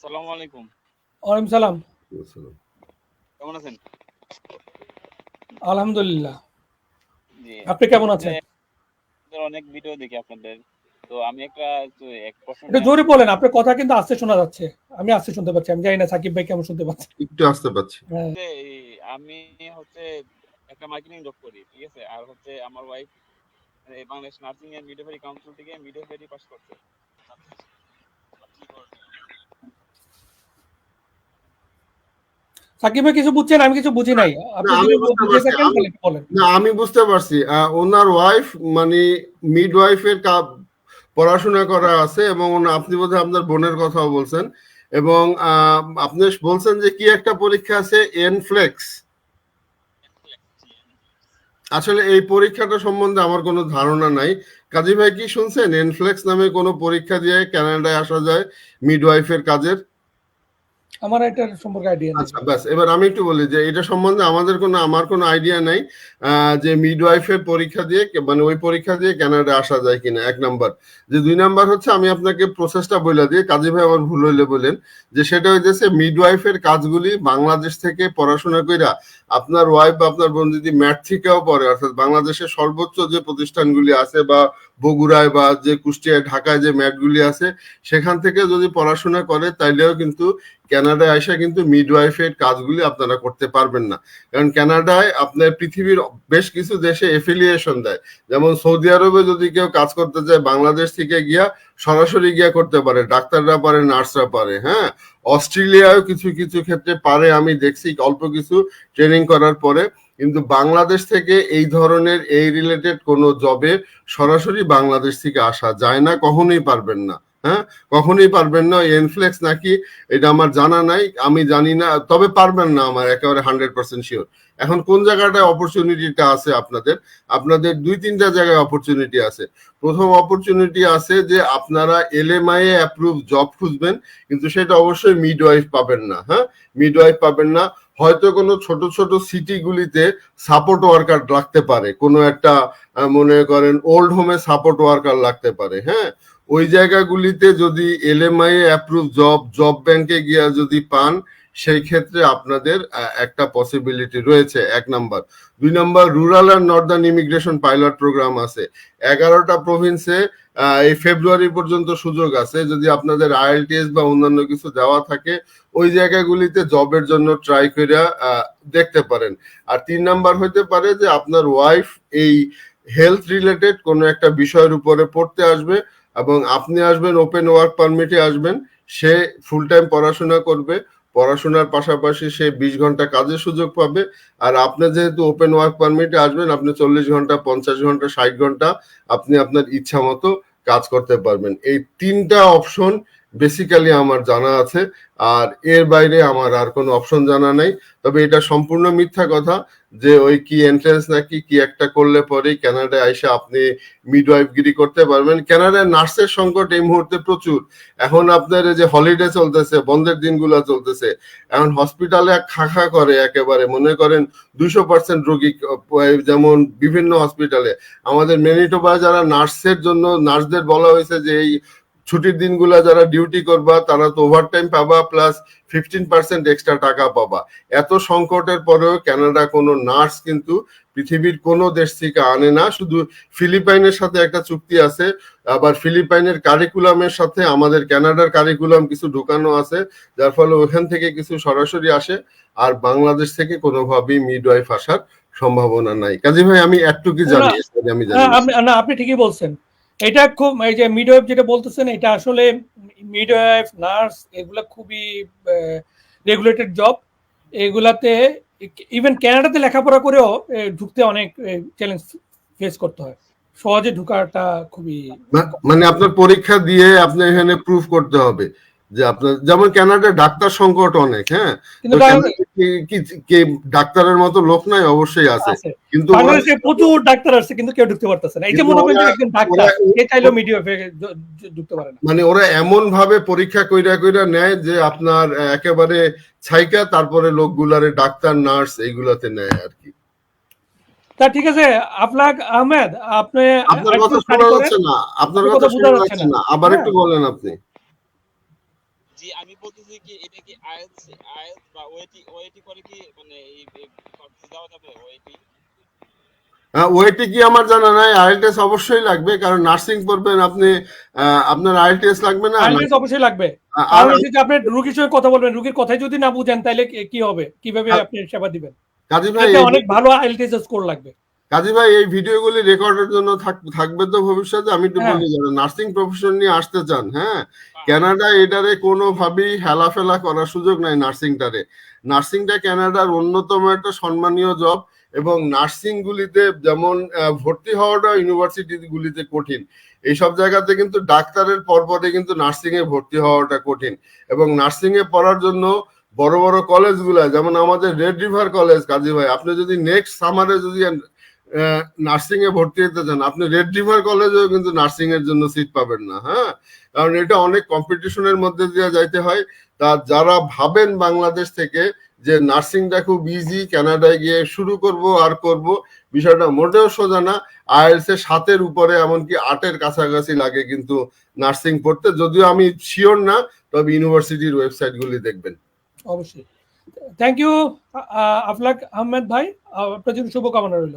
আসসালামু আলাইকুম। ওয়ালাইকুম সালাম। কেমন আছেন? আলহামদুলিল্লাহ। আপনি কেমন আছেন? অনেক ভিডিও দেখি আপনাদের। তো আমি একটা এক প্রশ্ন একটু জোরে বলেন আপনার কথা কিন্তু আস্তে শোনা যাচ্ছে। আমি আস্তে শুনতে পাচ্ছি আমি জানি না সাকিব ভাই কেমন শুনতে পাচ্ছি। একটু আসতে পাচ্ছি। হ্যাঁ। আমি হচ্ছে একটা মার্কেটিং জব করি ঠিক আছে? আর হচ্ছে আমার wife Bangladesh nursing and midwifery council থেকে মিডওয়াইফারি পাস করছে। সাকিব ভাই কিছু বুঝছেন আমি কিছু বুঝি নাই। না, আমি বুঝতে পারছি। ওনার ওয়াইফ মানে মিড ওয়াইফের পড়াশোনা করা আছে এবং আপনি বোধহয় আপনার বোনের কথাও বলছেন। এবং আপনি বলছেন যে কি একটা পরীক্ষা আছে এনফ্লেক্স আসলে এই পরীক্ষাটা সম্বন্ধে আমার কোনো ধারণা নাই। কাজী ভাই কি শুনছেন? এনফ্লেক্স নামে কোনো পরীক্ষা দিয়ে কানাডায় আসা যায় মিডওয়াইফের কাজের? আমার এটা সম্পর্কে আইডিয়া নেই। আচ্ছা ব্যাস, এবার আমি একটু বলি যে এটা সম্বন্ধে আমাদের কোনো, আমার কোনো আইডিয়া নাই যে মিডওয়াইফের পরীক্ষা দিয়ে মানে ওই পরীক্ষা দিয়ে কানাডা আসা যায় কিনা, এক নাম্বার যে দুই নাম্বার হচ্ছে, আমি আপনাকে প্রসেসটা বলে দিই, কাজী ভাই আমার ভুল হইলে বলেন, যে সেটা হইতেছে মিডওয়াইফের কাজগুলি বাংলাদেশ থেকে পড়াশোনা কইরা আপনার ওয়াইফ বা আপনার বোন যদি ম্যাট থেকেও পড়ে, অর্থাৎ বাংলাদেশের সর্বোচ্চ যে প্রতিষ্ঠানগুলি আছে বা বগুড়ায় বা যে কুষ্টিয়ায়, ঢাকায় যে ম্যাটগুলি আছে, সেখান থেকে যদি পড়াশোনা করে, তাইলেও কিন্তু কানাডায় আসা কিন্তু মিডওয়াইফের কাজগুলি আপনারা করতে পারবেন না। কারণ কানাডায় আপনার পৃথিবীর বেশ কিছু দেশে এফিলিয়েশন দেয়। যেমন সৌদি আরবে যদি কেউ কাজ করতে চায়, বাংলাদেশ থেকে গিয়া সরাসরি গিয়া করতে পারে, ডাক্তাররা পারে, নার্সরা পারে হ্যাঁ? অস্ট্রেলিয়াও কিছু কিছু ক্ষেত্রে পারে, আমি দেখছি অল্প কিছু ট্রেনিং করার পরে। কিন্তু বাংলাদেশ থেকে এই ধরনের, এই রিলেটেড কোনো জবে সরাসরি বাংলাদেশ থেকে আসা যায় না, কখনোই পারবেন না। হ্যাঁ? কখনোই পারবেন না এনফ্লেক্স নাকি? এটা আমার জানা নাই, আমি জানি না, তবে পারবেন না আমার, একেবারে হান্ড্রেড পার্সেন্ট শিওর এখন কোন জায়গাটায় অপরচুনিটিটা আছে আপনাদের? আপনাদের দুই, তিনটা জায়গায় অপরচুনিটি আছে। প্রথম অপরচুনিটি আছে যে আপনারা এলএমআই এ অ্যাপ্রুভ জব খুঁজবেন, কিন্তু সেটা অবশ্যই মিডওয়াইফ পাবেন না হ্যাঁ? মিডওয়াইফ পাবেন না। হয়তো কোনো ছোট ছোট সিটিগুলিতে সাপোর্ট ওয়ার্কার লাগতে পারে, কোনো একটা মনে করেন ওল্ড হোমে সাপোর্ট ওয়ার্কার লাগতে পারে হ্যাঁ? ওই জায়গাগুলিতে যদি এলএমআই অ্যাপ্রুভ জব জব ব্যাংকে গিয়া যদি পান, সেই ক্ষেত্রে আপনাদের একটা পসিবিলিটি রয়েছে, এক নাম্বার দুই number rural and northern immigration pilot programme আছে। এগারোটা প্রভিন্সে এই ফেব্রুয়ারি পর্যন্ত সুযোগ আছে। যদি আপনাদের আইএলটিএস বা অন্যান্য কিছু যাওয়া থাকে, ওই জায়গাগুলিতে জবের জন্য ট্রাই করে দেখতে পারেন। আর তিন নাম্বার হতে পারে যে আপনার ওয়াইফ এই হেলথ রিলেটেড কোনো একটা বিষয়ের উপরে পড়তে আসবে এবং আপনি আসবেন ওপেন ওয়ার্ক পারমিটে আসবেন, সে ফুল টাইম পড়াশোনা করবে, পড়াশোনার পাশাপাশি সে বিশ ঘণ্টা কাজের সুযোগ পাবে, আর আপনি যেহেতু ওপেন ওয়ার্ক পারমিটে আসবেন, আপনি চল্লিশ ঘণ্টা, পঞ্চাশ ঘণ্টা, ষাট ঘণ্টা আপনি আপনার ইচ্ছা মতো কাজ করতে পারবেন। এই তিনটা অপশন বেসিক্যালি আমার জানা আছে, আর এর বাইরে আমার আর কোনো অপশন জানা নাই। তবে এটা সম্পূর্ণ মিথ্যা কথা যে ওই কি এন্ট্রেন্স নাকি কি একটা করলে পরেই কানাডায় আইসা আপনি মিডওয়াইফগিরি করতে পারবেন। কানাডায় নার্সের সংকট এই মুহূর্তে প্রচুর। এখন আপনার যে হলিডে চলতেছে, বন্ধের দিনগুলো চলতেছে, এখন হসপিটালে খাখা করে একেবারে। মনে করেন দুশো পার্সেন্ট রোগী, যেমন বিভিন্ন হসপিটালে আমাদের মেনিটোবা যারা নার্সের জন্য, নার্সদের বলা হয়েছে যে এই ছুটির দিনগুলো যারা ডিউটি করবা তারা তো ওভারটাইম পাবা প্লাস ফিফটিন পার্সেন্ট এক্সট্রা টাকা পাবা। এত সংকটের পরেও কানাডা কোনো নার্স কিন্তু পৃথিবীর কোনো দেশ থেকে আনে না। শুধু ফিলিপাইনের সাথে একটা চুক্তি আছে আবার ফিলিপাইনের কারিকুলামের সাথে আমাদের কানাডার কারিকুলাম কিছু ঢুকানো আছে যার ফলে ওখান থেকে কিছু সরাসরি আসে আর বাংলাদেশ থেকে কোনোভাবেই মিডওয়াইফ আসার সম্ভাবনা নাই। কাজী ভাই আমি একটুকি জানি? আমি জানি না আপনি ঠিকই বলছেন। এটা খুব, এই যে মিডওয়াইফ যেটা বলতেছেন, এটা আসলে মিডওয়াইফ নার্স এগুলা খুবই রেগুলেটেড জব এগুলাতে ইভেন ক্যানাডাতে লেখাপড়া করেও ঢুকতে অনেক চ্যালেঞ্জ ফেস করতে হয়। সহজে ঢুকাটা খুবই মানে আপনার পরীক্ষা দিয়ে আপনি এখানে প্রুফ করতে হবে। যে আপনার যেমন কানাডার ডাক্তার সংকট অনেক হ্যাঁ? কি- ডাক্তারের মতো লোক নাই? অবশ্যই আছে। কিন্তু বাংলাদেশে প্রচুর ডাক্তার আছে কিন্তু কেউ ঢুকতে পারতেছে না। এই যে মনে করেন একজন ডাক্তার ওরা- চাইলেও মিডিয়াফে ঢুকতে পারে না। মানে ওরা এমন ভাবে পরীক্ষা কইরা কইরা নেয় যে আপনার একেবারে ছাইকা তারপরে লোকগুলারে ডাক্তার নার্স এইগুলাতে নেয় আর কি তা ঠিক আছে আপনার আহমেদ আপনি আপনার কথা শোনা যাচ্ছে না আপনার কথা শোনা যাচ্ছে না। আবার হ্যাঁ। একটু বলেন আপনি। জি আমি বলতেছি কি এটা কি আইএলস আইএলস বা ওএটি ওএটি করে কি মানে এই দেওয়া যাবে ওএটি ওয়েটি কি আমার জানা নাই আইএলটিএস অবশ্যই লাগবে কারণ নার্সিং পড়বেন আপনি আপনার আইএলটিএস লাগবে না? আইএলটিএস অবশ্যই লাগবে। আর কারণ হচ্ছে আপনি রুগীর সঙ্গে কথা বলবেন রুগীর কথাই যদি না বুঝেন তাহলে কি- কি হবে? কীভাবে আপনি সেবা দিবেন? কাজী ভাই অনেক ভালো আইএলটিএস স্কোর লাগবে। কাজী ভাই এই ভিডিওগুলি রেকর্ডের জন্য থাক- থাকবে তো ভবিষ্যতে আমি একটু হ্যাঁ। বলি যারা নার্সিং প্রফেশন নিয়ে আসতে চান হ্যাঁ? কানাডা এটারে কোনোভাবেই হেলাফেলা করার সুযোগ নাই নার্সিংটারে নার্সিংটা কানাডার অন্যতম একটা সম্মানীয় জব এবং নার্সিং গুলিতে যেমন ভর্তি হওয়াটা ইউনিভার্সিটি গুলিতে কঠিন। এইসব জায়গাতে কিন্তু ডাক্তারের পরপরে কিন্তু নার্সিং এ ভর্তি হওয়াটা কঠিন এবং নার্সিং এ পড়ার জন্য বড় বড় কলেজগুলো যেমন আমাদের রেড রিভার কলেজ কাজী ভাই আপনি যদি নেক্সট সামারে যদি নার্সিং এ ভর্তি হতে চান, আপনি রেড রিভার কলেজেও কিন্তু নার্সিং এর জন্য সিট পাবেন না হ্যাঁ? কারণ এটা অনেক কম্পিটিশনের মধ্যে দিয়ে যাইতে হয়। তা যারা ভাবেন বাংলাদেশ থেকে যে নার্সিংটা খুব ইজি কানাডায় গিয়ে শুরু করব, আর করব, বিষয়টা মোটেও সোজা না। আইএলস এর সাতের উপরে এমনকি আটের কাছাকাছি লাগে কিন্তু নার্সিং পড়তে। যদিও আমি শিওর না, তবে ইউনিভার্সিটির ওয়েবসাইট গুলি দেখবেন। অবশ্যই। থ্যাংক ইউ আফলাক আহমেদ ভাই। আপনার শুভকামনা রইল।